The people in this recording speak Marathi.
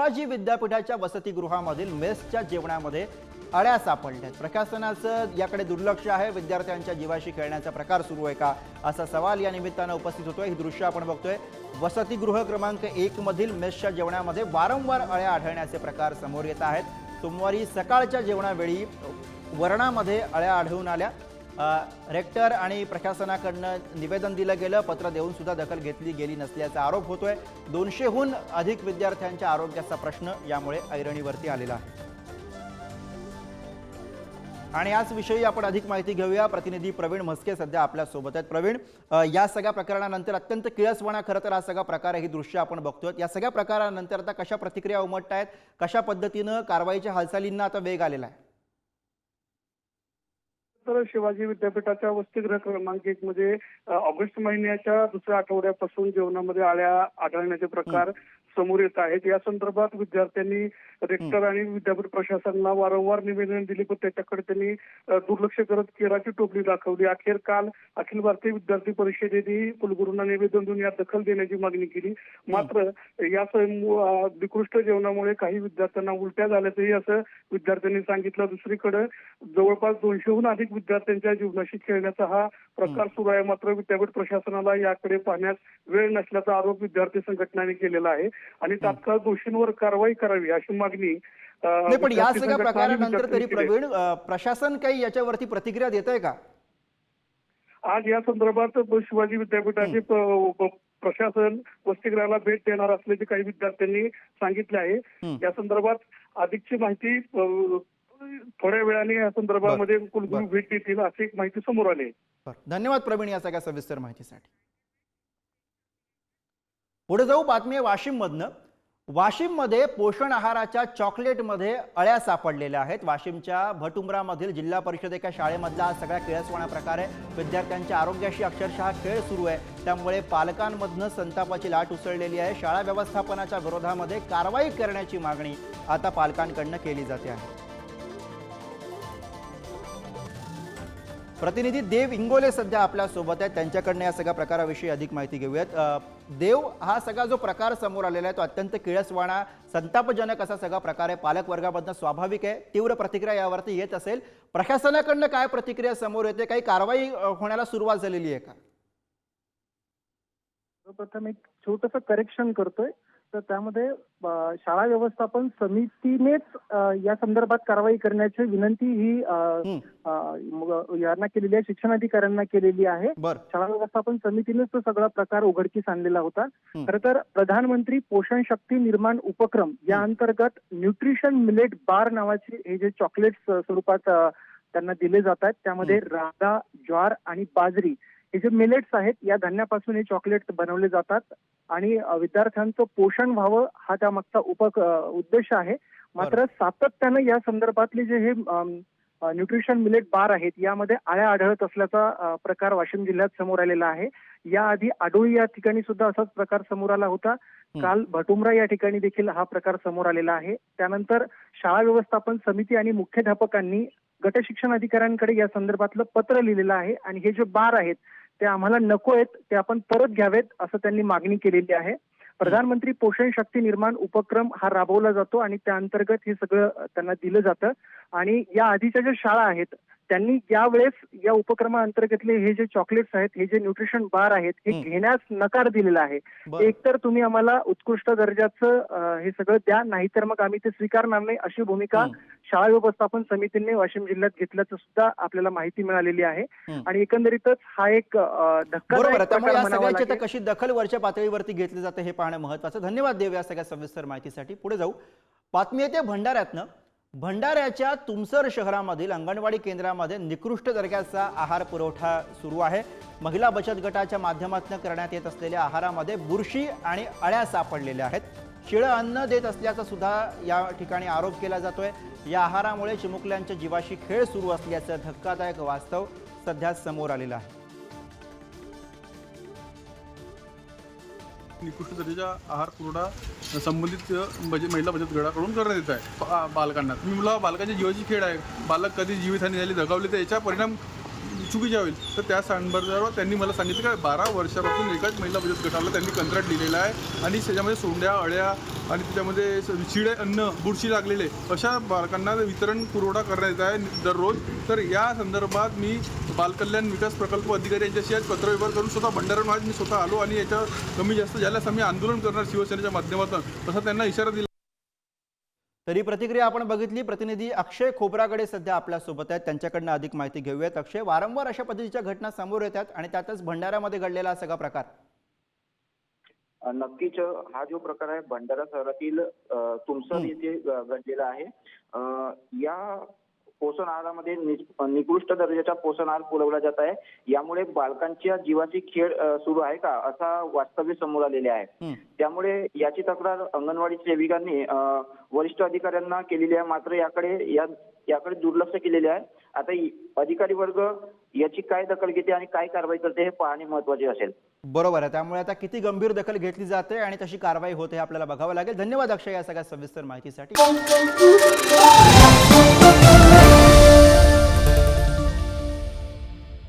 शिवाजी विद्यापीठाच्या वसतिगृहामधील मेसच्या जेवणामध्ये अळ्या सापडल्यात. प्रशासनाचं याकडे दुर्लक्ष आहे. विद्यार्थ्यांच्या जीवाशी खेळण्याचा प्रकार सुरू आहे का? असा सवाल या निमित्तानं उपस्थित होतोय. ही दृश्य आपण बघतोय. वसतिगृह क्रमांक एक मधील मेसच्या जेवणामध्ये वारंवार अळ्या आढळण्याचे प्रकार समोर येत आहेत. सोमवारी सकाळच्या जेवणावेळी वरणामध्ये अळ्या आढळून आल्या. रेक्टर आणि प्रशासनाकडनं निवेदन दिलं गेलं. पत्र देऊन सुद्धा दखल घेतली गेली नसल्याचा आरोप होतोय. दोनशेहून अधिक विद्यार्थ्यांच्या आरोग्याचा प्रश्न यामुळे ऐरणीवरती आलेला आहे. आणि याच विषयी आपण अधिक माहिती घेऊया. प्रतिनिधी प्रवीण म्हस्के सध्या आपल्यासोबत आहेत. प्रवीण या सगळ्या प्रकरणानंतर अत्यंत किळसवाणा खरं तर हा सगळा प्रकार आहे ही दृश्य आपण बघतोय. या सगळ्या प्रकारानंतर आता कशा प्रतिक्रिया उमटत आहेत कशा पद्धतीनं कारवाईच्या हालचालींना आता वेग आलेला आहे? शिवाजी विद्यापीठाच्या वसतिगृह क्रमांक एक मध्ये अ, ऑगस्ट महिन्याच्या दुसऱ्या आठवड्यापासून जेवणामध्ये आळ्या आढळण्याचे प्रकार समोर येत आहेत. या संदर्भात विद्यार्थ्यांनी रेक्टर आणि विद्यापीठ प्रशासनाला वारंवार निवेदन दिले पण त्याच्याकडे त्यांनी दुर्लक्ष करत केराची टोपली दाखवली. अखेर काल अखिल भारतीय विद्यार्थी परिषदेने कुलगुरूंना निवेदन देऊन यात दखल देण्याची मागणी केली. मात्र या निकृष्ट जेवणामुळे काही विद्यार्थ्यांना उलट्या झाल्याचंही असं विद्यार्थ्यांनी सांगितलं. दुसरीकडे जवळपास दोनशेहून अधिक विद्यार्थ्यांच्या जीवनाशी खेळण्याचा हा प्रकार सुरू आहे. मात्र विद्यापीठ प्रशासनाला याकडे पाहण्यास वेळ नसल्याचा आरोप विद्यार्थी संघटनांनी केलेला आहे. आणि तात्काळ दोषींवर कारवाई करावी अशी मागणी पण या सगळ्या प्रकारानंतर तरी. प्रवीण प्रशासन काही याच्यावरती प्रतिक्रिया देत आहे का? आज या संदर्भात शिवाजी विद्यापीठाचे प्रशासन वसतिगृहाला भेट देणार असल्याचे काही विद्यार्थ्यांनी सांगितले आहे. या संदर्भात अधिकची माहिती थोड्या वेळाने या संदर्भामध्ये कुलगुरू भेट देतील अशी एक माहिती समोर आली धन्यवाद प्रवीण या सगळ्या सविस्तर माहितीसाठी. पुढे जाऊ बातमी आहे वाशिममधनं. वाशिममध्ये पोषण आहाराच्या चॉकलेटमध्ये अळ्या सापडलेल्या आहेत. वाशिमच्या भटुंबरामधील जिल्हा परिषद एका शाळेमधला हा सगळ्या किळसवाणा प्रकार आहे विद्यार्थ्यांच्या आरोग्याशी अक्षरशः खेळ सुरू आहे. त्यामुळे पालकांमधनं संतापाची लाट उसळलेली आहे. शाळा व्यवस्थापनाच्या विरोधामध्ये कारवाई करण्याची मागणी आता पालकांकडनं केली जाते आहे. प्रतिनिधी देव इंगोले सध्या आपल्यासोबत आहेत. त्यांच्याकडनं या सगळ्या प्रकाराविषयी अधिक माहिती घेऊयात. देव हा सगळा जो प्रकार समोर आलेला आहे तो अत्यंत किळसवाणा संतापजनक असा सगळा प्रकार आहे. पालक वर्गामधनं स्वाभाविक आहे. तीव्र प्रतिक्रिया यावरती येत असेल. प्रशासनाकडनं काय प्रतिक्रिया समोर येते? काही कारवाई होण्याला सुरुवात झालेली आहे का? सर्वप्रथम एक छोटस करेक्शन करतोय. तर त्यामध्ये शाळा व्यवस्थापन समितीनेच या संदर्भात कारवाई करण्याची विनंती ही यांना केलेली आहे शिक्षणाधिकाऱ्यांना केलेली आहे. शाळा व्यवस्थापन समितीनेच तो सगळा प्रकार उघडकीस आणलेला होता. खर तर प्रधानमंत्री पोषण शक्ती निर्माण उपक्रम या. अंतर्गत न्यूट्रिशन मिलेट बार नावाचे हे जे चॉकलेट्स स्वरूपात त्यांना दिले जातात त्यामध्ये रागा ज्वार आणि बाजरी हे जे मिलेट्स आहेत या धान्यापासून हे चॉकलेट बनवले जातात. आणि विद्यार्थ्यांचं पोषण व्हावं हा त्यामागचा उप उद्देश आहे. मात्र सातत्यानं या संदर्भातले जे हे न्यूट्रिशन मिलेट बार आहेत यामध्ये आळ्या आढळत असल्याचा प्रकार वाशिम जिल्ह्यात समोर आलेला आहे. याआधी आडोळी या ठिकाणी सुद्धा असाच प्रकार समोर आला होता. काल भटुमरा या ठिकाणी देखील हा प्रकार समोर आलेला आहे. त्यानंतर शाळा व्यवस्थापन समिती आणि मुख्याध्यापकांनी गट शिक्षण अधिकाऱ्यांकडे या संदर्भातलं पत्र लिहिलेलं आहे. आणि हे जे बार आहेत ते आम्हाला नको आहेत ते आपण परत घ्यावेत असं त्यांनी मागणी केलेली आहे. प्रधानमंत्री पोषण शक्ती निर्माण उपक्रम हा राबवला जातो आणि त्या अंतर्गत हे सगळं त्यांना दिलं जातं. आणि या आधीच्या ज्या शाळा आहेत त्यांनी यावेळेस या उपक्रमाअंतर्गतले हे जे चॉकलेट्स आहेत हे जे न्यूट्रिशन बार आहेत हे. घेण्यास नकार दिलेला आहे एकतर तुम्ही आम्हाला उत्कृष्ट दर्जाचं हे सगळं द्या नाहीतर मग आम्ही ते स्वीकारणार नाही अशी भूमिका. शाळा व्यवस्थापन समितीने वाशिम जिल्ह्यात घेतल्याचं सुद्धा आपल्याला माहिती मिळालेली आहे. आणि एकंदरीतच हा एक. आता कशी दखल वरच्या पातळीवरती घेतली जाते हे पाहणं महत्वाचं धन्यवाद देव या सगळ्या सविस्तर माहितीसाठी पुढे जाऊ बातमी येते भंडाऱ्यातनं भंडाऱ्याच्या तुमसर शहरामधील अंगणवाडी केंद्रामध्ये निकृष्ट दर्जाचा आहार पुरवठा सुरू आहे. महिला बचत गटाच्या माध्यमातून करण्यात येत असलेल्या आहारामध्ये बुरशी आणि अळ्या सापडलेल्या आहेत. शिळं अन्न देत असल्याचा सुद्धा या ठिकाणी आरोप केला जातोय. या आहारामुळे चिमुकल्यांच्या जीवाशी खेळ सुरू असल्याचं धक्कादायक वास्तव सध्या समोर आलेलं आहे. निकृष्ट दर्जाच्या आहार पुरवठा संबंधित म्हणजे महिला बचत गटाकडून करण्यात येत आहे बा- बालकांना. तुम्ही मुला बालकांच्या जीवाची खेळ आहे. बालक कधी जीवितहानी झाली दगावली तर याचा परिणाम चुकीच्या होईल तर त्या संदर्भात त्यांनी मला सांगितलं का बारा वर्षापासून एकाच महिला बचत गटाला त्यांनी कंत्राट दिलेलं आहे. आणि त्याच्यामध्ये सोंड्या अळ्या आणि त्याच्यामध्ये शिळे अन्न बुरशी लागलेले अशा बालकांना वितरण पुरवठा करण्यात आहे दररोज. तर या संदर्भात मी बालकल्याण विकास प्रकल्प अधिकारी यांच्याशी आज पत्रव्यवहार करून स्वतः भंडारण आज मी स्वतः आलो आणि याच्या कमी जास्त ज्याला आम्ही आंदोलन करणार शिवसेनेच्या माध्यमातून असा त्यांना इशारा दिला. तरी प्रतिक्रिया आपण बघितली. प्रतिनिधी अक्षय खोबरागडे सध्या आपल्यासोबत आहेत. त्यांच्याकडनं अधिक माहिती घेऊयात. अक्षय वारंवार अशा पद्धतीच्या घटना समोर येतात आणि त्यातच भंडाऱ्यामध्ये घडलेला हा सगळा प्रकार. नक्कीच. हा जो प्रकार आहे भंडारा शहरातील तुमसर हं. येथे घडलेला आहे. या पोषण आहारामध्ये निकृष्ट दर्जाचा पोषण आहार पुरवला जात आहे. यामुळे बालकांच्या जीवाची खेळ सुरू आहे का? असा वास्तव्य समोर आलेले आहे. त्यामुळे याची तक्रार अंगणवाडी सेविकांनी वरिष्ठ अधिकाऱ्यांना केलेली आहे. मात्र याकडे या याकडे दुर्लक्ष केलेले आहे. आता अधिकारी वर्ग याची काय दखल घेते आणि काय कारवाई करते हे पाहणे महत्त्वाचे असेल. बरोबर आहे. त्यामुळे आता किती गंभीर दखल घेतली जाते आणि तशी कारवाई होते हे आपल्याला बघावं लागेल. धन्यवाद अक्षय या सगळ्या सविस्तर माहितीसाठी.